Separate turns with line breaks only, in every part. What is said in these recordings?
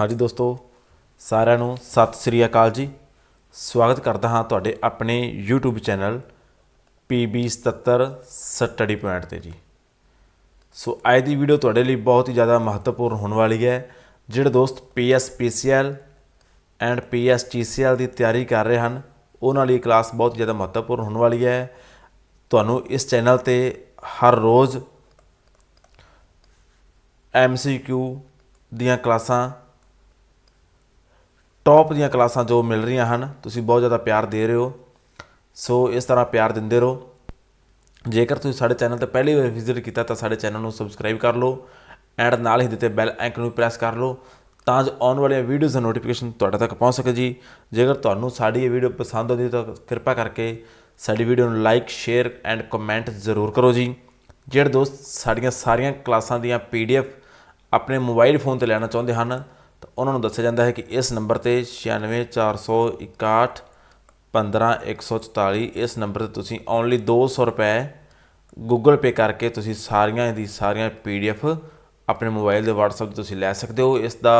ਹਾਂਜੀ ਦੋਸਤੋ, ਸਾਰਿਆਂ ਨੂੰ ਸਤਿ ਸ੍ਰੀ ਅਕਾਲ ਜੀ। ਸਵਾਗਤ ਕਰਦਾ ਹਾਂ ਤੁਹਾਡੇ ਆਪਣੇ YouTube channel PB77 study point ਤੇ ਜੀ। ਸੋ ਅੱਜ ਦੀ ਵੀਡੀਓ ਤੁਹਾਡੇ ਲਈ ਬਹੁਤ ਹੀ ਜ਼ਿਆਦਾ ਮਹੱਤਵਪੂਰਨ ਹੋਣ ਵਾਲੀ ਹੈ। ਜਿਹੜੇ ਦੋਸਤ PSPCL ਐਂਡ PSTCL ਦੀ ਤਿਆਰੀ ਕਰ ਰਹੇ ਹਨ, ਉਹਨਾਂ ਲਈ ਕਲਾਸ ਬਹੁਤ ਜ਼ਿਆਦਾ ਮਹੱਤਵਪੂਰਨ ਹੋਣ ਵਾਲੀ ਹੈ। ਤੁਹਾਨੂੰ ਇਸ ਚੈਨਲ ਤੇ ਹਰ ਰੋਜ਼ MCQ ਦੀਆਂ ਕਲਾਸਾਂ ਟੌਪ ਦੀਆਂ ਕਲਾਸਾਂ ਜੋ ਮਿਲ ਰਹੀਆਂ ਹਨ, ਤੁਸੀਂ ਬਹੁਤ ਜ਼ਿਆਦਾ ਪਿਆਰ ਦੇ ਰਹੇ ਹੋ। ਸੋ ਇਸ ਤਰ੍ਹਾਂ ਪਿਆਰ ਦਿੰਦੇ ਰਹੋ। ਜੇਕਰ ਤੁਸੀਂ ਸਾਡੇ ਚੈਨਲ ਤੇ ਪਹਿਲੀ ਵਾਰ ਵਿਜ਼ਿਟ ਕੀਤਾ, ਤਾਂ ਸਾਡੇ ਚੈਨਲ ਨੂੰ ਸਬਸਕ੍ਰਾਈਬ ਕਰ ਲਓ ਐਂਡ ਨਾਲ ਹੀ ਦਿੱਤੇ ਬੈਲ ਆਈਕਨ ਨੂੰ ਪ੍ਰੈਸ ਕਰ ਲਓ ਤਾਂ ਜੋ ਆਉਣ ਵਾਲੀਆਂ ਵੀਡੀਓਜ਼ ਦਾ ਨੋਟੀਫਿਕੇਸ਼ਨ ਤੁਹਾਡੇ ਤੱਕ ਪਹੁੰਚ ਸਕੇ ਜੀ। ਜੇਕਰ ਤੁਹਾਨੂੰ ਸਾਡੀ ਇਹ ਵੀਡੀਓ ਪਸੰਦ ਆਉਂਦੀ, ਤਾਂ ਕਿਰਪਾ ਕਰਕੇ ਸਾਡੀ ਵੀਡੀਓ ਨੂੰ ਲਾਈਕ ਸ਼ੇਅਰ ਐਂਡ ਕਮੈਂਟ ਜ਼ਰੂਰ ਕਰੋ ਜੀ। ਜਿਹੜੇ ਦੋਸਤ ਸਾਡੀਆਂ ਸਾਰੀਆਂ ਕਲਾਸਾਂ ਦੀਆਂ ਪੀਡੀਐਫ ਆਪਣੇ ਮੋਬਾਈਲ ਫੋਨ ਤੇ ਲੈਣਾ ਚਾਹੁੰਦੇ ਹਨ ਤਾਂ ਉਹਨਾਂ ਨੂੰ ਦੱਸਿਆ ਜਾਂਦਾ ਹੈ ਕਿ ਇਸ ਨੰਬਰ ਤੇ 96461 15144 ਇਸ ਨੰਬਰ ਤੇ ਤੁਸੀਂ ਓਨਲੀ 200 ਰੁਪਏ ਗੂਗਲ ਪੇ ਕਰਕੇ ਤੁਸੀਂ ਸਾਰੀਆਂ ਦੀ ਸਾਰੀਆਂ ਪੀਡੀਐਫ ਆਪਣੇ ਮੋਬਾਈਲ ਦੇ WhatsApp ਤੇ ਤੁਸੀਂ ਲੈ ਸਕਦੇ ਹੋ। ਇਸ ਦਾ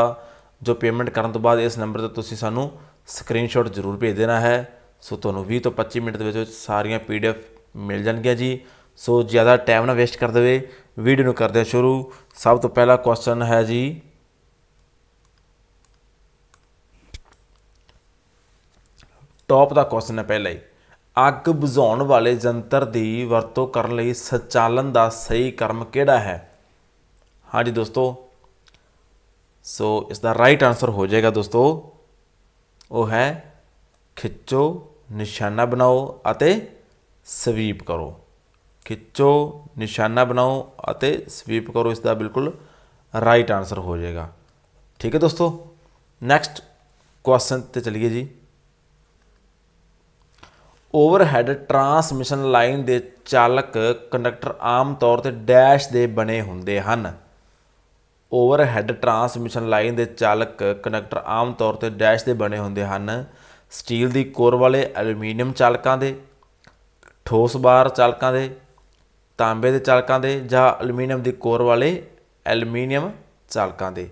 ਜੋ ਪੇਮੈਂਟ ਕਰਨ ਤੋਂ ਬਾਅਦ ਇਸ ਨੰਬਰ ਤੇ ਤੁਸੀਂ ਸਾਨੂੰ ਸਕਰੀਨਸ਼ਾਟ ਜ਼ਰੂਰ ਭੇਜ ਦੇਣਾ ਹੈ। ਸੋ ਤੁਹਾਨੂੰ 20 ਤੋਂ 25 ਮਿੰਟ ਦੇ ਵਿੱਚ ਵਿੱਚ ਸਾਰੀਆਂ ਪੀਡੀਐਫ ਮਿਲ ਜਾਣਗੀਆਂ ਜੀ। ਸੋ ਜ਼ਿਆਦਾ ਟਾਈਮ ਨਾ ਵੇਸਟ ਕਰ ਦੇਵੇ। ਵੀਡੀਓ ਨੂੰ ਕਰਦੇ ਸ਼ੁਰੂ। ਸਭ ਤੋਂ ਪਹਿਲਾ ਕੁਐਸਚਨ ਹੈ ਜੀ ਟੌਪ ਦਾ ਕੁਐਸਚਨ ਹੈ ਪਹਿਲਾ ਹੀ। ਅੱਗ ਬੁਝਾਉਣ ਵਾਲੇ ਜੰਤਰ ਦੀ ਵਰਤੋਂ ਕਰਨ ਲਈ ਸੰਚਾਲਨ ਦਾ ਸਹੀ ਕਰਮ ਕਿਹੜਾ ਹੈ? ਹਾਂਜੀ ਦੋਸਤੋ, ਸੋ ਇਸ ਦਾ ਰਾਈਟ ਆਨਸਰ ਹੋ ਜਾਏਗਾ ਦੋਸਤੋ, ਉਹ ਹੈ ਖਿੱਚੋ ਨਿਸ਼ਾਨਾ ਬਣਾਓ ਅਤੇ ਸਵੀਪ ਕਰੋ। ਖਿੱਚੋ ਨਿਸ਼ਾਨਾ ਬਣਾਓ ਅਤੇ ਸਵੀਪ ਕਰੋ, ਇਸ ਦਾ ਬਿਲਕੁਲ ਰਾਈਟ ਆਨਸਰ ਹੋ ਜਾਏਗਾ। ਠੀਕ ਹੈ ਦੋਸਤੋ ਨੈਕਸਟ ਕੁਐਸਚਨ ਤੇ ਚਲੀਏ ਜੀ। ਓਵਰਹੈਡ ਟਰਾਂਸਮਿਸ਼ਨ ਲਾਈਨ ਦੇ ਚਾਲਕ ਕੰਡਕਟਰ ਆਮ ਤੌਰ ਤੇ ਡੈਸ਼ ਦੇ ਬਣੇ ਹੁੰਦੇ ਹਨ। ਓਵਰਹੈਡ ਟਰਾਂਸਮਿਸ਼ਨ ਲਾਈਨ ਦੇ ਚਾਲਕ ਕੰਡਕਟਰ ਆਮ ਤੌਰ ਤੇ ਡੈਸ਼ ਦੇ ਬਣੇ ਹੁੰਦੇ ਹਨ। ਸਟੀਲ ਦੀ ਕੋਰ ਵਾਲੇ ਐਲੂਮੀਨੀਅਮ ਚਾਲਕਾਂ ਦੇ, ਠੋਸ ਬਾਰ ਚਾਲਕਾਂ ਦੇ, ਤਾਂਬੇ ਦੇ ਚਾਲਕਾਂ ਦੇ ਜਾਂ ਐਲੂਮੀਨੀਅਮ ਦੀ ਕੋਰ ਵਾਲੇ ਐਲੂਮੀਨੀਅਮ ਚਾਲਕਾਂ ਦੇ।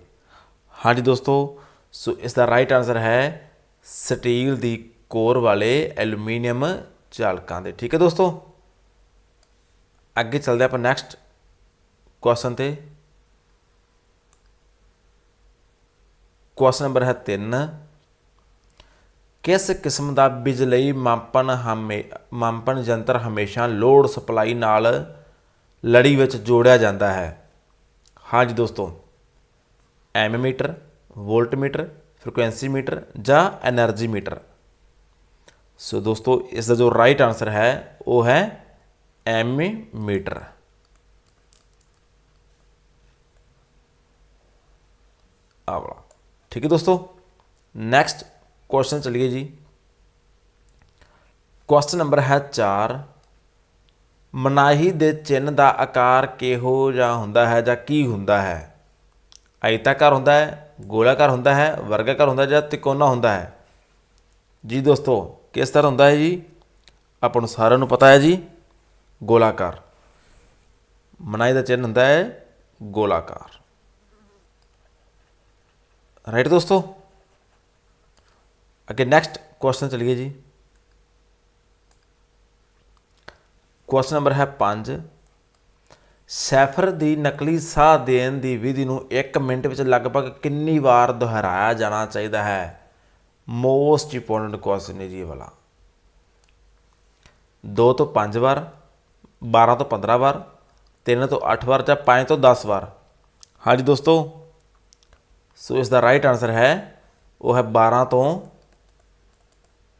ਹਾਂਜੀ ਦੋਸਤੋ, ਸੋ ਇਸ ਦਾ ਰਾਈਟ ਆਨਸਰ ਹੈ ਸਟੀਲ ਦੀ ਕੋਰ ਵਾਲੇ ਐਲੂਮੀਨੀਅਮ ਚਾਲਕਾਂ ਦੇ। ਠੀਕ ਹੈ ਦੋਸਤੋ? ਅੱਗੇ ਚੱਲਦੇ ਆਪਾਂ ਨੈਕਸਟ ਕੁਐਸਚਨ ਤੇ। ਕੁਐਸਚਨ ਨੰਬਰ ਹੈ 3 ਕਿਸ ਕਿਸਮ ਦਾ ਬਿਜਲਈ ਮਾਪਨ ਹਮੇ ਮਾਪਨ ਯੰਤਰ ਹਮੇਸ਼ਾ ਲੋਡ ਸਪਲਾਈ ਨਾਲ ਲੜੀ ਵਿੱਚ ਜੋੜਿਆ ਜਾਂਦਾ ਹੈ? ਹਾਂਜੀ ਦੋਸਤੋ। ਐਮੀਟਰ ਵੋਲਟਮੀਟਰ, ਫ੍ਰੀਕੁਐਂਸੀ ਮੀਟਰ ਜਾਂ એનર્ਜੀ ਮੀਟਰ। ਸੋ ਦੋਸਤੋ ਇਸ ਦਾ ਜੋ ਰਾਈਟ ਆਨਸਰ ਹੈ ਉਹ ਹੈ ਐਮੀਮੀਟਰ ਆ ਵਾਲਾ ਠੀਕ ਹੈ ਦੋਸਤੋ ਨੈਕਸਟ ਕੁਐਸਚਨ ਚਲਿਏ ਜੀ ਕੁਐਸਚਨ ਨੰਬਰ ਹੈ 4 ਮਨਾਹੀ ਦੇ ਚਿੰਨ ਦਾ ਆਕਾਰ ਕਿਹੋ ਜਿਹਾ ਹੁੰਦਾ ਹੈ ਜਾਂ ਕੀ ਹੁੰਦਾ ਹੈ ਆਇਤਾਕਾਰ ਹੁੰਦਾ ਹੈ ਗੋਲਾਕਾਰ ਹੁੰਦਾ ਹੈ ਵਰਗਾਕਾਰ ਹੁੰਦਾ ਹੈ ਜਾਂ ਤਿਕੋਣਾ ਹੁੰਦਾ ਹੈ ਜੀ ਦੋਸਤੋ ਕਿਸ ਤਰ੍ਹਾਂ ਹੁੰਦਾ ਹੈ ਜੀ? ਆਪਾਂ ਨੂੰ ਸਾਰਿਆਂ ਨੂੰ ਪਤਾ ਹੈ ਜੀ, ਗੋਲਾਕਾਰ। ਮਨਾਹੀ ਦਾ ਚਿੰਨ ਹੁੰਦਾ ਹੈ ਗੋਲਾਕਾਰ। ਰਾਈਟ ਦੋਸਤੋ? ਅੱਗੇ ਨੈਕਸਟ ਕੁਐਸਚਨ ਚਲੀਏ ਜੀ। ਕੁਐਸਚਨ ਨੰਬਰ ਹੈ 5 ਸੈਫਰ ਦੀ ਨਕਲੀ ਸਾਹ ਦੇਣ ਦੀ ਵਿਧੀ ਨੂੰ 1 ਮਿੰਟ ਵਿੱਚ ਲਗਭਗ ਕਿੰਨੀ ਵਾਰ ਦੁਹਰਾਇਆ ਜਾਣਾ ਚਾਹੀਦਾ ਹੈ? ਮੋਸਟ ਇੰਪੋਰਟੈਂਟ ਕੁਐਸਚਨ ਹੈ ਜੀ ਇਹ ਵਾਲਾ। 2 ਤੋਂ 5 ਵਾਰ 12 ਤੋਂ 15 ਵਾਰ 3 ਤੋਂ 8 ਵਾਰ ਜਾਂ 5 ਤੋਂ 10 ਵਾਰ। ਹਾਂਜੀ ਦੋਸਤੋ, ਸੋ ਇਸ ਦਾ ਰਾਈਟ ਆਨਸਰ ਹੈ, ਉਹ ਹੈ 12 ਤੋਂ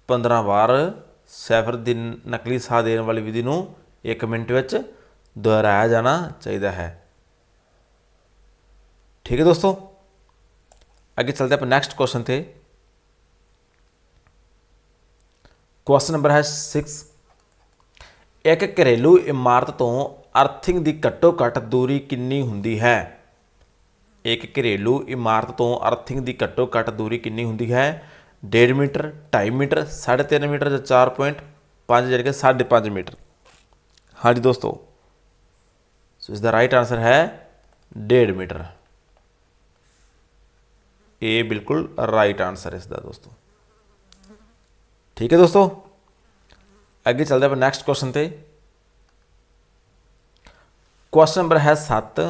15 ਵਾਰ। ਸੈਫਰ ਦੀ ਨਕਲੀ ਸਾਹ ਦੇਣ ਵਾਲੀ ਵਿਧੀ ਨੂੰ 1 ਮਿੰਟ ਵਿੱਚ ਦੁਹਰਾਇਆ ਜਾਣਾ ਚਾਹੀਦਾ ਹੈ। ਠੀਕ ਹੈ ਦੋਸਤੋ? ਅੱਗੇ ਚਲਦੇ ਆਪਾਂ ਨੈਕਸਟ ਕੁਐਸਚਨ ਤੇ। ਕੁਐਸਚਨ ਨੰਬਰ ਹੈ 6 ਇੱਕ ਘਰੇਲੂ ਇਮਾਰਤ ਤੋਂ ਅਰਥਿੰਗ ਦੀ ਘੱਟੋ ਘੱਟ ਦੂਰੀ ਕਿੰਨੀ ਹੁੰਦੀ ਹੈ ਇੱਕ ਘਰੇਲੂ ਇਮਾਰਤ ਤੋਂ ਅਰਥਿੰਗ ਦੀ ਘੱਟੋ ਘੱਟ ਦੂਰੀ ਕਿੰਨੀ ਹੁੰਦੀ ਹੈ 1.5 ਮੀਟਰ 2.5 ਮੀਟਰ 3.5 ਮੀਟਰ ਜਾਂ 4.5 ਜਾਨੀ ਕਿ 5.5 ਮੀਟਰ ਹਾਂਜੀ ਦੋਸਤੋ ਸੋ ਇਸ ਦਾ ਰਾਈਟ ਆਨਸਰ ਹੈ 1.5 ਮੀਟਰ ਏ ਬਿਲਕੁਲ ਰਾਈਟ ਆਨਸਰ ਇਸ ਦਾ ਦੋਸਤੋ ਠੀਕ ਹੈ ਦੋਸਤੋ? ਅੱਗੇ ਚੱਲਦੇ ਆਪਾਂ ਨੈਕਸਟ ਕੁਐਸਚਨ ਤੇ। ਕੁਐਸਚਨ ਨੰਬਰ ਹੈ 7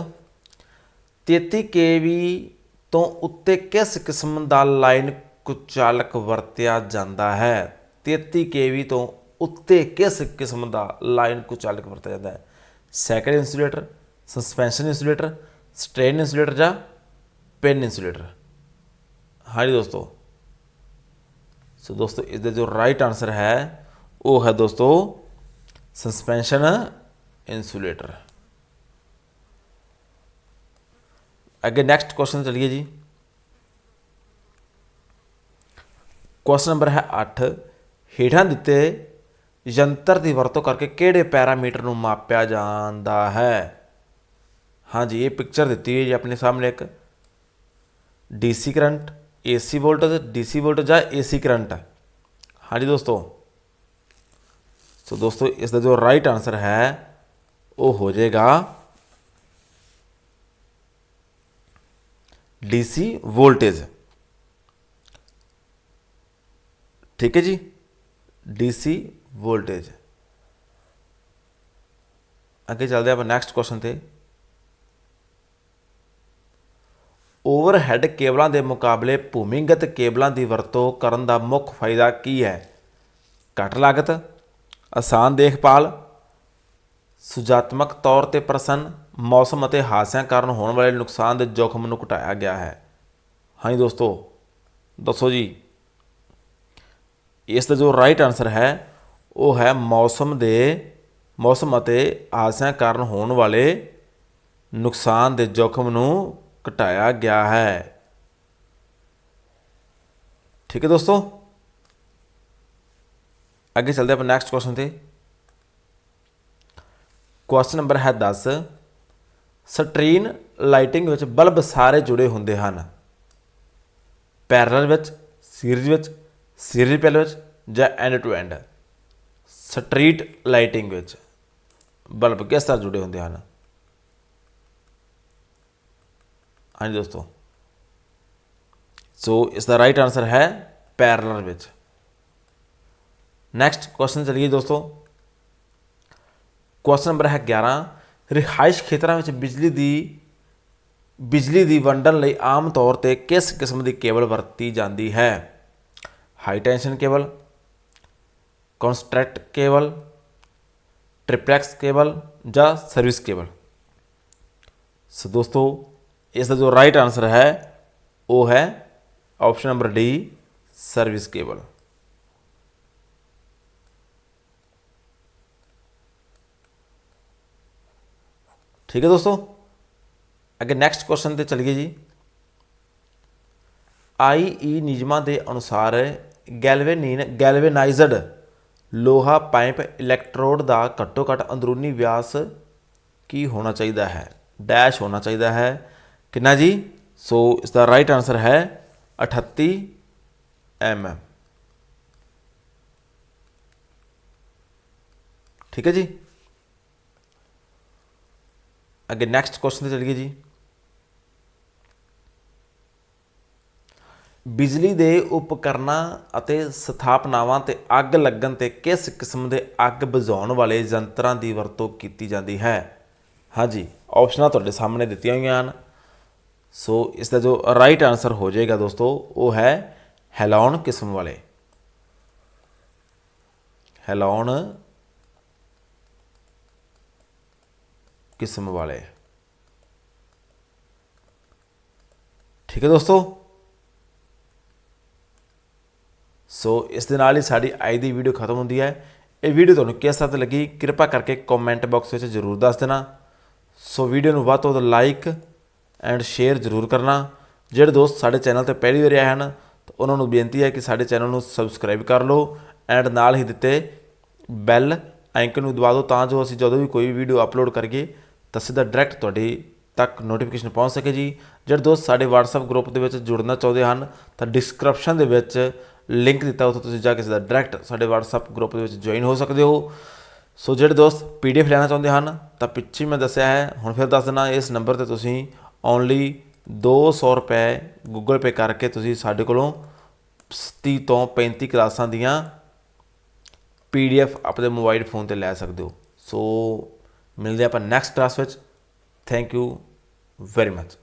33 ਕੇਵੀ ਤੋਂ ਉੱਤੇ ਕਿਸ ਕਿਸਮ ਦਾ ਲਾਈਨ ਕੁਚਾਲਕ ਵਰਤਿਆ ਜਾਂਦਾ ਹੈ? 33 ਕੇਵੀ ਤੋਂ ਉੱਤੇ ਕਿਸ ਕਿਸਮ ਦਾ ਲਾਈਨ ਕੁਚਾਲਕ ਵਰਤਿਆ ਜਾਂਦਾ ਹੈ? Second insulator suspension insulator strain insulator ਜਾਂ ਪਿਨ ਇਨਸੂਲੇਟਰ ਹਾਂਜੀ ਦੋਸਤੋ। ਸੋ ਦੋਸਤੋ ਇਸ ਦਾ ਜੋ ਰਾਈਟ ਆਨਸਰ ਹੈ ਉਹ ਹੈ ਦੋਸਤੋ ਸਸਪੈਂਸ਼ਨ ਇਨਸੂਲੇਟਰ ਅੱਗੇ ਨੈਕਸਟ ਕੁਐਸਚਨ ਚਲਿਏ ਜੀ ਕੁਐਸਚਨ ਨੰਬਰ ਹੈ 8 ਹੇਠਾਂ ਦਿੱਤੇ ਯੰਤਰ ਦੀ ਵਰਤੋਂ ਕਰਕੇ ਕਿਹੜੇ ਪੈਰਾਮੀਟਰ ਨੂੰ ਮਾਪਿਆ ਜਾਂਦਾ ਹੈ ਹਾਂਜੀ ਇਹ ਪਿਕਚਰ ਦਿੱਤੀ ਹੋਈ ਹੈ ਜੀ ਆਪਣੇ ਸਾਹਮਣੇ ਇੱਕ DC current AC voltage DC voltage ਜਾਂ ਏਸੀ ਕਰੰਟ ਹੈ ਹਾਂਜੀ ਦੋਸਤੋ। ਸੋ ਦੋਸਤੋ ਇਸ ਦਾ ਜੋ ਰਾਈਟ ਆਨਸਰ ਹੈ, ਉਹ ਹੋ ਜਾਏਗਾ ਡੀਸੀ ਵੋਲਟੇਜ ਠੀਕ ਹੈ ਜੀ? ਡੀਸੀ ਵੋਲਟੇਜ ਅੱਗੇ ਚੱਲਦੇ ਆਪਾਂ ਨੈਕਸਟ ਕੁਐਸਚਨ ਤੇ। ਓਵਰਹੈੱਡ ਕੇਬਲਾਂ ਦੇ ਮੁਕਾਬਲੇ ਭੂਮੀਗਤ ਕੇਬਲਾਂ ਦੀ ਵਰਤੋਂ ਕਰਨ ਦਾ ਮੁੱਖ ਫਾਇਦਾ ਕੀ ਹੈ? ਘੱਟ ਲਾਗਤ, ਆਸਾਨ ਦੇਖਭਾਲ, ਸੁਜਾਤਮਕ ਤੌਰ ਤੇ ਪ੍ਰਸੰਨ, ਮੌਸਮ ਅਤੇ ਹਾਦਸਿਆਂ ਕਾਰਨ ਹੋਣ ਵਾਲੇ ਨੁਕਸਾਨ ਦੇ ਜੋਖਮ ਨੂੰ ਘਟਾਇਆ ਗਿਆ ਹੈ। ਹਾਂਜੀ ਦੋਸਤੋ, ਦੱਸੋ ਜੀ। ਇਸ ਦਾ ਜੋ ਰਾਈਟ ਆਨਸਰ ਹੈ, ਉਹ ਹੈ ਮੌਸਮ ਦੇ, ਮੌਸਮ ਅਤੇ ਹਾਦਸਿਆਂ ਕਾਰਨ ਹੋਣ ਵਾਲੇ ਨੁਕਸਾਨ ਦੇ ਜੋਖਮ ਨੂੰ ਘਟਾਇਆ ਗਿਆ ਹੈ। ਠੀਕ ਹੈ ਦੋਸਤੋ? ਅੱਗੇ ਚੱਲਦੇ ਆਪਾਂ ਨੈਕਸਟ ਕੁਐਸਚਨ ਤੇ। ਕੁਐਸਚਨ ਨੰਬਰ ਹੈ 10 ਸਟ੍ਰੀਨ ਲਾਈਟਿੰਗ ਵਿੱਚ ਬਲਬ ਸਾਰੇ ਜੁੜੇ ਹੁੰਦੇ ਹਨ। ਪੈਰਲਲ ਵਿੱਚ ਸੀਰੀਜ਼ ਵਿੱਚ ਸੀਰੀਜ਼ ਪੈਰਲਲ ਵਿੱਚ ਜਾਂ end to end street lighting ਵਿੱਚ ਬਲਬ ਕਿਸ ਤਰ੍ਹਾਂ ਜੁੜੇ ਹੁੰਦੇ ਹਨ? ਹਾਂਜੀ ਦੋਸਤੋ। ਸੋ ਇਸ ਦਾ ਰਾਈਟ ਆਨਸਰ ਹੈ ਪੈਰਲਲ ਵਿੱਚ। ਨੈਕਸਟ ਕੁਐਸਚਨ ਚਲੀਏ ਦੋਸਤੋ। ਕੁਐਸਚਨ ਨੰਬਰ ਹੈ 11 ਰਿਹਾਇਸ਼ ਖੇਤਰਾਂ ਵਿੱਚ ਬਿਜਲੀ ਦੀ ਬਿਜਲੀ ਦੀ ਵੰਡਣ ਲਈ ਆਮ ਤੌਰ ਤੇ ਕਿਸ ਕਿਸਮ ਦੀ ਕੇਬਲ ਵਰਤੀ ਜਾਂਦੀ ਹੈ? High tension cable construct cable triplex cable ਜਾਂ ਸਰਵਿਸ ਕੇਬਲ। ਸੋ ਦੋਸਤੋ ਇਸ ਦਾ ਜੋ ਰਾਈਟ ਆਨਸਰ ਹੈ, ਉਹ ਹੈ option number D service cable ਠੀਕ ਹੈ ਦੋਸਤੋ? ਅੱਗੇ ਨੈਕਸਟ ਕੁਐਸਚਨ ਤੇ ਚਲੀਏ ਜੀ। ਆਈਈ ਨਿਯਮਾਂ ਦੇ ਅਨੁਸਾਰ ਗੈਲਵੇਨਿਨ ਗੈਲਵੇਨਾਈਜ਼ਡ ਲੋਹਾ ਪਾਈਪ ਇਲੈਕਟ੍ਰੋਡ ਦਾ ਘੱਟੋ ਘੱਟ ਅੰਦਰੂਨੀ ਵਿਆਸ ਕੀ ਹੋਣਾ ਚਾਹੀਦਾ ਹੈ? ਡੈਸ਼ ਹੋਣਾ ਚਾਹੀਦਾ ਹੈ। ਕਿੰਨਾ ਜੀ? ਸੋ ਇਸ ਦਾ ਰਾਈਟ ਆਨਸਰ ਹੈ 38 mm ਠੀਕ ਹੈ ਜੀ? ਅੱਗੇ ਨੈਕਸਟ ਕੁਐਸਚਨ ਤੇ ਚਲੀਏ ਜੀ। ਬਿਜਲੀ ਦੇ ਉਪਕਰਨਾਂ ਅਤੇ ਸਥਾਪਨਾਵਾਂ ਤੇ ਅੱਗ ਲੱਗਣ ਤੇ ਕਿਸ ਕਿਸਮ ਦੇ ਅੱਗ ਬੁਝਾਉਣ ਵਾਲੇ ਯੰਤਰਾਂ ਦੀ ਵਰਤੋਂ ਕੀਤੀ ਜਾਂਦੀ ਹੈ? ਹਾਂਜੀ ਆਪਸ਼ਨਾਂ ਤੁਹਾਡੇ ਸਾਹਮਣੇ ਦਿੱਤੀਆਂ ਹੋਈਆਂ ਹਨ। ਸੋ ਇਸ ਦਾ ਜੋ ਰਾਈਟ ਆਨਸਰ ਹੋ ਜਾਏਗਾ ਦੋਸਤੋ, ਉਹ ਹੈ ਹੈਲੋਨ ਕਿਸਮ ਵਾਲੇ। ਹੈਲੋਨ ਕਿਸਮ ਵਾਲੇ। ਠੀਕ ਹੈ ਦੋਸਤੋ? ਸੋ ਇਸ ਦੇ ਨਾਲ ਹੀ ਸਾਡੀ ਅੱਜ ਦੀ ਵੀਡੀਓ ਖਤਮ ਹੁੰਦੀ ਹੈ। ਇਹ ਵੀਡੀਓ ਤੁਹਾਨੂੰ ਕਿਸ ਤਰ੍ਹਾਂ ਲੱਗੀ? ਕਿਰਪਾ ਕਰਕੇ ਕਮੈਂਟ ਬਾਕਸ ਵਿੱਚ ਜ਼ਰੂਰ ਦੱਸ ਦੇਣਾ। ਸੋ ਵੀਡੀਓ ਨੂੰ ਵੱਧ ਤੋਂ ਵੱਧ ਲਾਈਕ ਐਂਡ ਸ਼ੇਅਰ ਜ਼ਰੂਰ ਕਰਨਾ। ਜਿਹੜੇ ਦੋਸਤ ਸਾਡੇ ਚੈਨਲ ਤੇ ਪਹਿਲੀ ਵਾਰ ਆਏ ਹਨ, ਤਾਂ ਉਹਨਾਂ ਨੂੰ ਬੇਨਤੀ ਹੈ ਕਿ ਸਾਡੇ ਚੈਨਲ ਨੂੰ ਸਬਸਕ੍ਰਾਈਬ ਕਰ ਲਓ ਐਂਡ ਨਾਲ ਹੀ ਦਿੱਤੇ ਬੈਲ ਆਈਕਨ ਨੂੰ ਦਬਾ ਦਿਓ ਤਾਂ ਜੋ ਅਸੀਂ ਜਦੋਂ ਵੀ ਕੋਈ ਵੀਡੀਓ ਅਪਲੋਡ ਕਰੀਏ, ਤਾਂ ਸਿੱਧਾ ਡਾਇਰੈਕਟ ਤੁਹਾਡੀ ਤੱਕ ਨੋਟੀਫਿਕੇਸ਼ਨ ਪਹੁੰਚ ਸਕੇ ਜੀ। ਜਿਹੜੇ ਦੋਸਤ ਸਾਡੇ WhatsApp ਗਰੁੱਪ ਦੇ ਵਿੱਚ ਜੁੜਨਾ ਚਾਹੁੰਦੇ ਹਨ, ਤਾਂ ਡਿਸਕ੍ਰਿਪਸ਼ਨ ਦੇ ਵਿੱਚ ਲਿੰਕ ਦਿੱਤਾ ਉੱਥੇ ਤੁਸੀਂ ਜਾ ਕੇ ਸਿੱਧਾ ਡਾਇਰੈਕਟ ਸਾਡੇ WhatsApp ਗਰੁੱਪ ਦੇ ਵਿੱਚ ਜੁਆਇਨ ਹੋ ਸਕਦੇ ਹੋ। ਸੋ ਜਿਹੜੇ ਦੋਸਤ ਪੀਡੀਐਫ ਲੈਣਾ ਚਾਹੁੰਦੇ ਹਨ, ਤਾਂ ਪਿੱਛੇ ਮੈਂ ਦੱਸਿਆ ਹੈ, ਹੁਣ ਫਿਰ ਦੱਸ ਦਿੰਦਾ, ਇਸ ਨੰਬਰ ਤੇ ਤੁਸੀਂ ਓਨਲੀ 200 ਰੁਪਏ ਗੂਗਲ ਪੇ ਕਰਕੇ ਤੁਸੀਂ ਸਾਡੇ ਕੋਲੋਂ 30 ਤੋਂ 35 ਕਲਾਸਾਂ ਦੀਆਂ ਪੀਡੀਐਫ ਆਪਣੇ ਮੋਬਾਈਲ ਫੋਨ ਤੇ ਲੈ ਸਕਦੇ ਹੋ। ਸੋ ਮਿਲਦੇ ਆਪਾਂ ਨੈਕਸਟ ਕਲਾਸ ਵਿੱਚ। Thank you very much